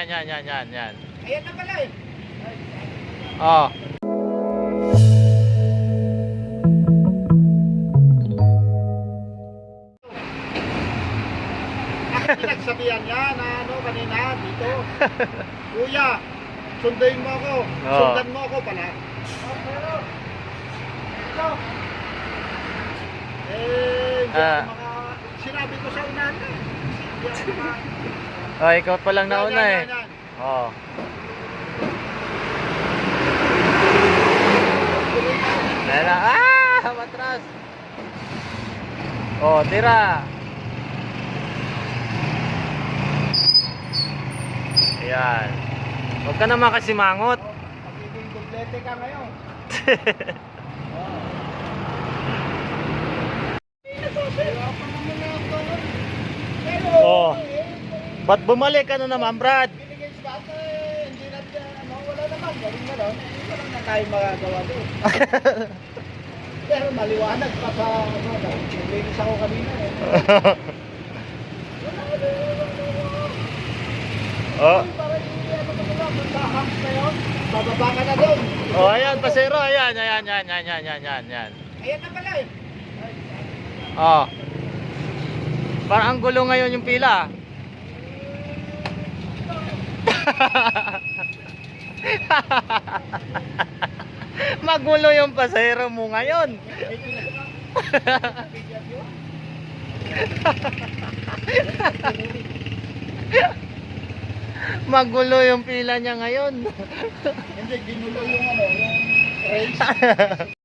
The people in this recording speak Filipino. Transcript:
Yan, yan, yan, yan. Ayan na pala eh. Oh. Pinagsabihan niya na ano kanina dito. Kuya, sunduin mo ako. Oo. Sundan mo ako pala. Oh. Eh, ako maka... Sinabi ko sa unahan maka... Oh, ikaw pa lang nauna Yan, eh. yan, yan. Oh. Ayan na. Ah! Matras! Oh, tira! Ayan. Huwag ka naman kasi mangot. Oh, Magiging dublete ka ngayon. Hirapan naman na ako. Pero, Oh. eh, Ba't bumalik ka na naman, Brad? binigay sa bata eh, hindi na ano, wala naman, galing na lang. Wala na tayo magagawa doon. Pero maliwanag pa sa ano, naglinis ako kanina eh. Wala, wala, wala, oh. Ano bababa ka na doon. Oh, ayan, pasero. Ayan, ayan, ayan, ayan, ayan, ayan, ayan, ayan. Ayan na pala eh. Oh. Parang ang gulo ngayon yung pila. Magulo yung pasahero mo ngayon. Magulo yung pila niya ngayon. Hindi, ginulo yung ano, yung race.